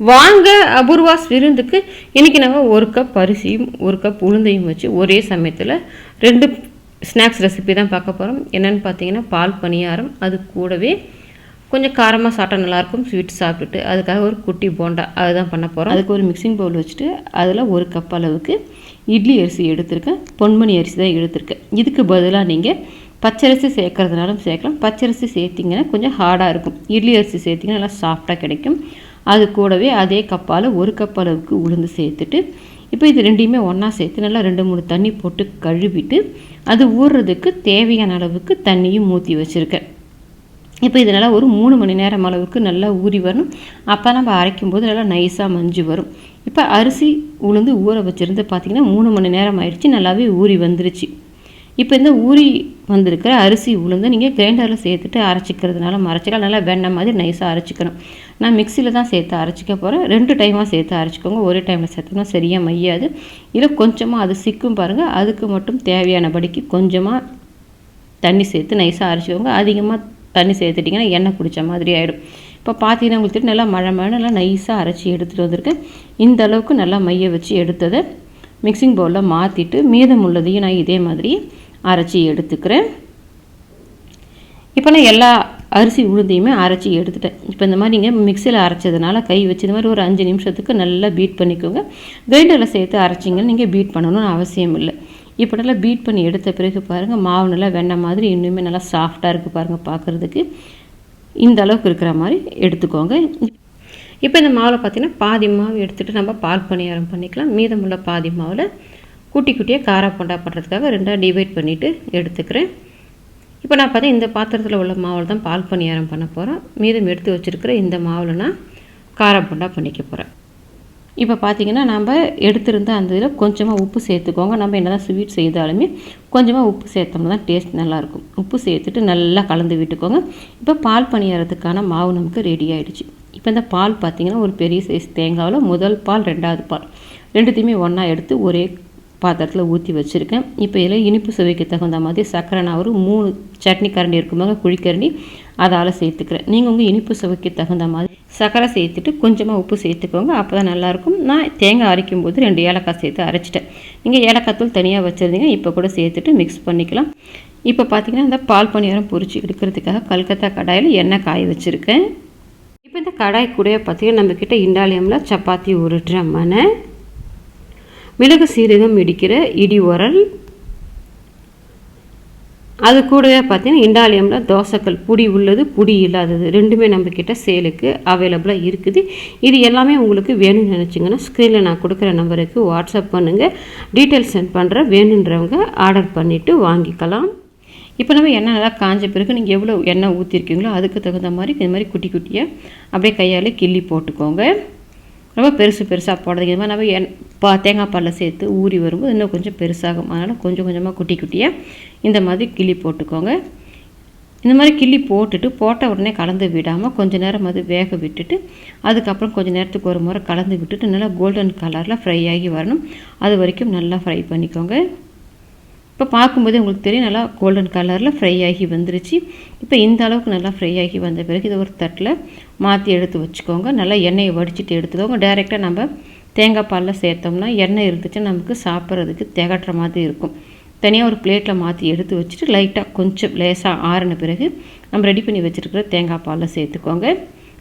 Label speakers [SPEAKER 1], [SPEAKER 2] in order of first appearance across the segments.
[SPEAKER 1] வாங்க அபூர்வாஸ் விருந்துக்கு இன்றைக்கி நாங்கள் ஒரு கப் அரிசியும் ஒரு கப் உளுந்தையும் வச்சு ஒரே சமயத்தில் ரெண்டு ஸ்நாக்ஸ் ரெசிபி தான் பார்க்க போகிறோம் என்னென்னு பார்த்தீங்கன்னா பால் பணியாரம் அது கூடவே கொஞ்சம் காரமாக சாப்பிட்டா நல்லாயிருக்கும் ஸ்வீட் சாப்பிட்டுட்டு அதுக்காக ஒரு குட்டி போண்டா அதுதான் பண்ண போகிறோம் அதுக்கு ஒரு மிக்சிங் பவுல் வச்சுட்டு அதில் ஒரு கப் அளவுக்கு இட்லி அரிசி எடுத்திருக்கேன். பொன்மணி அரிசி தான் எடுத்திருக்கேன். இதுக்கு பதிலாக நீங்கள் பச்சரிசி சேர்க்கறதுனாலும் சேர்க்கலாம். பச்சரிசி சேர்த்திங்கன்னா கொஞ்சம் ஹார்டாக இருக்கும். இட்லி அரிசி சேர்த்திங்கன்னா நல்லா சாஃப்டாக கிடைக்கும். அது கூடவே அதே கப்பால் ஒரு கப் அளவுக்கு உளுந்து சேர்த்துட்டு இப்போ இது ரெண்டையுமே ஒன்றா சேர்த்து நல்லா ரெண்டு மூணு தண்ணி போட்டு கழுவிட்டு அது ஊறுறதுக்கு தேவையான அளவுக்கு தண்ணியும் ஊற்றி வச்சுருக்கேன். இப்போ இதனால் ஒரு மூணு மணி நேரம் அளவுக்கு நல்லா ஊறி வரணும். அப்போ நம்ம அரைக்கும் போது நல்லா நைஸாக மஞ்சு வரும். இப்போ அரிசி உளுந்து ஊற வச்சுருந்து பார்த்திங்கன்னா மூணு மணி நேரம் ஆயிடுச்சு நல்லாவே ஊறி வந்துருச்சு. இப்போ இந்த ஊறி வந்திருக்கிற அரிசி உளுந்து நீங்கள் கிரைண்டரில் சேர்த்துட்டு அரைச்சிக்கிறதுனால அரைச்சிக்கலாம் நல்லா வெண்ணெய் மாதிரி நைஸாக அரைச்சிக்கணும். நான் மிக்சியில் தான் சேர்த்து அரைச்சிக்க போகிறேன் ரெண்டு டைமாக சேர்த்து அரைச்சிக்கோங்க. ஒரே டைமில் சேர்த்தோம்னா சரியாக மையாது. இல்லை கொஞ்சமாக அது சிக்கும் பாருங்கள் அதுக்கு மட்டும் தேவையானபடிக்கு கொஞ்சமாக தண்ணி சேர்த்து நைஸாக அரைச்சிக்கோங்க. அதிகமாக தண்ணி சேர்த்துட்டிங்கன்னா எண்ணெய் குடித்த மாதிரி ஆகிடும் இப்போ பார்த்தீங்கன்னா உங்களுக்கு நல்லா மழை மழை நல்லா நைஸாக அரைச்சி எடுத்துகிட்டு வந்திருக்கேன். இந்த அளவுக்கு நல்லா மைய வச்சு எடுத்ததை மிக்சிங் பவுலில் மாற்றிட்டு மீதம் உள்ளதையும் நான் இதே மாதிரி அரைச்சி எடுத்துக்கிறேன். இப்போ நான் எல்லா அரிசி உளுந்தையுமே அரைச்சி எடுத்துட்டேன். இப்போ இந்த மாதிரி நீங்கள் மிக்சியில் அரைச்சதுனால கை வச்சு இந்த மாதிரி ஒரு அஞ்சு நிமிஷத்துக்கு நல்லா பீட் பண்ணிக்கோங்க. கிரைண்டரில் சேர்த்து அரைச்சிங்கன்னு நீங்கள் பீட் பண்ணணும்னு அவசியம் இல்லை. இப்போ நல்லா பீட் பண்ணி எடுத்த பிறகு பாருங்கள் மாவு நல்லா வெண்ணெய் மாதிரி இன்னுமே நல்லா சாஃப்டாக இருக்குது பாருங்கள் பார்க்குறதுக்கு இந்த அளவுக்கு இருக்கிற மாதிரி எடுத்துக்கோங்க. இப்போ இந்த மாவில் பார்த்திங்கன்னா பாதி மாவு எடுத்துகிட்டு நம்ம பால் பணியாரம் பண்ணிக்கலாம். மீதமுள்ள பாதி மாவில் குட்டி குட்டியாக காரா போண்டா பண்ணுறதுக்காக ரெண்டாக டிவைட் பண்ணிவிட்டு எடுத்துக்கிறேன். இப்போ நான் பார்த்தா இந்த பாத்திரத்தில் உள்ள மாவில் தான் பால் பணியாரம் பண்ண போகிறேன் மீதம் எடுத்து வச்சுருக்கிற இந்த மாவில் நான் காரா போண்டா பண்ணிக்க போகிறேன் இப்போ பார்த்தீங்கன்னா நம்ம எடுத்திருந்த அந்த இதில் கொஞ்சமாக உப்பு சேர்த்துக்கோங்க. நம்ம என்ன தான் ஸ்வீட் செய்தாலுமே கொஞ்சமாக உப்பு சேர்த்தோம்னா தான் டேஸ்ட் நல்லாயிருக்கும் உப்பு சேர்த்துட்டு நல்லா கலந்து விட்டுக்கோங்க. இப்போ பால் பணியாரத்துக்கான மாவு நமக்கு ரெடி ஆகிடுச்சு இப்போ இந்த பால் பார்த்திங்கன்னா ஒரு பெரிய சைஸ் தேங்காவில் முதல் பால் ரெண்டாவது பால் ரெண்டுத்தையுமே ஒன்றா எடுத்து ஒரே பாத்திரத்தில் ஊற்றி வச்சுருக்கேன். இப்போ இதில் இனிப்பு சுவைக்கு தகுந்த மாதிரி சர்க்கரை நான் ஒரு மூணு சட்னி கரண்டி இருக்கும்போது குழிக்கரண்டி அதால் சேர்த்துக்கிறேன். நீங்கள் உங்கள் இனிப்பு சுவைக்கு தகுந்த மாதிரி சர்க்கரை சேர்த்துட்டு கொஞ்சமாக உப்பு சேர்த்துக்கோங்க. அப்போ தான் நல்லாயிருக்கும். நான் தேங்காய் அரைக்கும் போது ரெண்டு ஏலக்காய் சேர்த்து அரைச்சிட்டேன். நீங்கள் ஏலக்காய் தூள் தனியாக வச்சுருந்தீங்க இப்போ கூட சேர்த்துட்டு மிக்ஸ் பண்ணிக்கலாம். இப்போ பார்த்தீங்கன்னா இந்த பால் பணியாரம் பொரிச்சு எடுக்கிறதுக்காக கல்கத்தா கடாயில் எண்ணெய் காய வச்சுருக்கேன். இப்போ இந்த கடாய் கூட பார்த்தீங்கன்னா நம்மக்கிட்ட இண்டாலியமில் சப்பாத்தி ஒரு மனை மிளகு சீரகம் இடிக்கிற இடி உரல். அது கூடவே பார்த்தீங்கன்னா இண்டாலியமில் தோசைக்கல் புடி உள்ளது புடி இல்லாதது ரெண்டுமே நம்மக்கிட்ட சேலுக்கு அவைலபிளாக இருக்குது. இது எல்லாமே உங்களுக்கு வேணும்னு நினச்சிங்கன்னா ஸ்க்ரீனில் நான் கொடுக்குற நம்பருக்கு வாட்ஸ்அப் பண்ணுங்கள் டீட்டெயில்ஸ் சென்ட் பண்ணுறேன் வேணுன்றவங்க ஆர்டர் பண்ணிவிட்டு வாங்கிக்கலாம். இப்போ நம்ம எண்ணெய் நல்லா காஞ்ச பிறகு நீங்கள் எவ்வளோ எண்ணெய் ஊற்றிருக்கீங்களோ அதுக்கு தகுந்த மாதிரி இந்த மாதிரி குட்டி குட்டியாக அப்படியே கையால் கிள்ளி போட்டுக்கோங்க. ரொம்ப பெருசு பெருசாக போடுறது இது மாதிரி நம்ம என் பா தேங்காய் பாலில் சேர்த்து ஊறி வரும்போது இன்னும் கொஞ்சம் பெருசாகும். அதனால் கொஞ்சம் கொஞ்சமாக குட்டி குட்டியாக இந்த மாதிரி கிள்ளி போட்டுக்கோங்க. இந்த மாதிரி கிள்ளி போட்டுட்டு போட்ட உடனே கலந்து விடாமல் கொஞ்சம் நேரம் அது வேக விட்டுட்டு அதுக்கப்புறம் கொஞ்சம் நேரத்துக்கு ஒரு முறை கலந்து விட்டுட்டு நல்லா கோல்டன் கலரில் ஃப்ரை ஆகி வரணும். அது வரைக்கும் நல்லா ஃப்ரை பண்ணிக்கோங்க. இப்போ பார்க்கும்போது உங்களுக்கு தெரியும் நல்லா கோல்டன் கலரில் ஃப்ரை ஆகி வந்துருச்சு. இப்போ இந்த அளவுக்கு நல்லா ஃப்ரை ஆகி வந்த பிறகு இதை ஒரு தட்டில் மாற்றி எடுத்து வச்சுக்கோங்க. நல்லா எண்ணெயை வடிச்சிட்டு எடுத்துக்கோங்க. டைரெக்டாக நம்ம தேங்காய் பாலில் சேர்த்தோம்னா எண்ணெய் இருந்துச்சுன்னா நமக்கு சாப்பிட்றதுக்கு திகட்டுற மாதிரி இருக்கும். தனியாக ஒரு பிளேட்டில் மாற்றி எடுத்து வச்சுட்டு லைட்டாக கொஞ்சம் லேசாக ஆறின பிறகு நம்ம ரெடி பண்ணி வச்சுருக்கிற தேங்காய் பாலில் சேர்த்துக்கோங்க.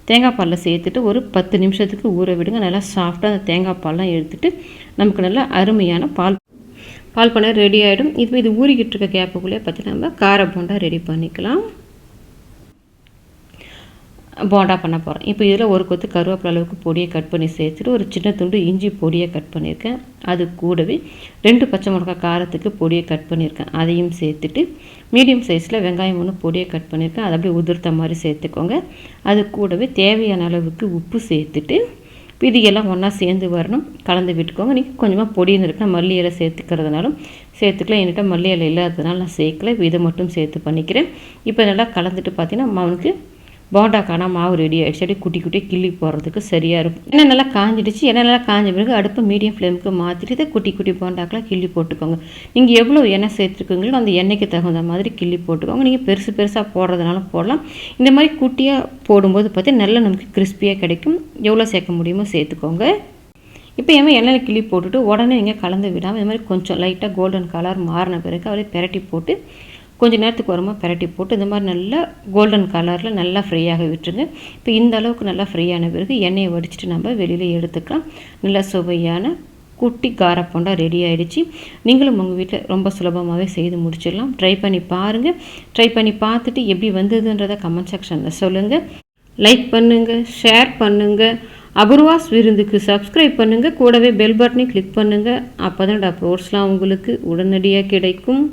[SPEAKER 1] தேங்காய் பாலில் சேர்த்துட்டு ஒரு பத்து நிமிஷத்துக்கு ஊற விடுங்க. நல்லா சாஃப்டாக அந்த தேங்காய் பால்லாம் எடுத்துகிட்டு நமக்கு நல்லா அருமையான பால் பால் பண்ண ரெடி ஆகிடும் இப்போ இது ஊறிக்கிட்டு இருக்க கேப்புக்குள்ளே பார்த்து நம்ம கார போண்டா ரெடி பண்ணிக்கலாம். போண்டா பண்ண போகிறோம் இப்போ இதில் ஒரு கொத்து கருவேப்பிலை அளவுக்கு பொடியை கட் பண்ணி சேர்த்துட்டு ஒரு சின்ன துண்டு இஞ்சி பொடியை கட் பண்ணியிருக்கேன். அது கூடவே ரெண்டு பச்சை மிளகா காரத்துக்கு பொடியை கட் பண்ணியிருக்கேன். அதையும் சேர்த்துட்டு மீடியம் சைஸில் வெங்காயம் ஒன்று பொடியை கட் பண்ணியிருக்கேன். அதை அப்படியே உதிர்த்த மாதிரி சேர்த்துக்கோங்க. அது கூடவே தேவையான அளவுக்கு உப்பு சேர்த்துட்டு இதெல்லாம் ஒன்றா சேர்ந்து வரணும். கலந்து விட்டுக்கோங்க. நீங்கள் கொஞ்சமாக பொடின்னு இருக்கா மல்லி இலை சேர்த்துக்கிறதுனாலும் சேர்த்துக்கலாம். என்கிட்ட மல்லி இலை இல்லாததுனால நான் சேர்க்கல. இதை மட்டும் சேர்த்து பண்ணிக்கிறேன். இப்போ நல்லா கலந்துட்டு பார்த்தீங்கன்னா அவனுக்கு போண்டாக்கான மாவு ரெடி ஆகிடுச்சு அப்படியே குட்டி குட்டி கிள்ளி போடுறதுக்கு சரியாக இருக்கும். எண்ணெய் நல்லா காஞ்சிடுச்சு. எண்ணெய் நல்லா காஞ்ச பிறகு அடுப்பை மீடியம் ஃப்ளேமுக்கு மாற்றிட்டு இதை குட்டி குட்டி போண்டாக்கெலாம் கிள்ளி போட்டுக்கோங்க. நீங்கள் எவ்வளோ எண்ணெய் சேர்த்துருக்கீங்களோ அந்த எண்ணெய்க்கு தகுந்த மாதிரி கிள்ளி போட்டுக்கோங்க. நீங்கள் பெருசு பெருசாக போடுறதுனால போடலாம். இந்த மாதிரி குட்டியாக போடும்போது பார்த்து நல்லா நமக்கு கிறிஸ்பியாக கிடைக்கும். எவ்வளோ சேர்க்க முடியுமோ சேர்த்துக்கோங்க. இப்போ ஏமா எண்ணெயில் கிள்ளி போட்டுட்டு உடனே நீங்கள் கலந்து விடாமல் இந்த மாதிரி கொஞ்சம் லைட்டாக கோல்டன் கலர் மாறின பிறகு அதை பெரட்டி போட்டு கொஞ்சம் நேரத்துக்கு ஓரமாக பரட்டி போட்டு இந்த மாதிரி நல்லா கோல்டன் கலரில் நல்லா ஃப்ரீயாக விட்டுருங்க. இப்போ இந்த அளவுக்கு நல்லா ஃப்ரீயான பிறகு எண்ணெயை வடிச்சிட்டு நம்ம வெளியில் எடுத்துக்கலாம். நல்லா சுவையான குட்டி காரப்போண்டா ரெடி ஆகிடுச்சு நீங்களும் உங்கள் வீட்டில் ரொம்ப சுலபமாகவே செய்து முடிச்சிடலாம். ட்ரை பண்ணி பாருங்கள் ட்ரை பண்ணி பார்த்துட்டு எப்படி வந்ததுன்றதை கமெண்ட் செக்ஷனில் சொல்லுங்கள் லைக் பண்ணுங்கள் ஷேர் பண்ணுங்கள் அபூர்வாஸ் விருந்துக்கு சப்ஸ்கிரைப் பண்ணுங்கள் கூடவே பெல் பட்டனை கிளிக் பண்ணுங்கள் அப்போ தான் அப்ரோட்ஸ்லாம் உங்களுக்கு உடனடியாக கிடைக்கும்.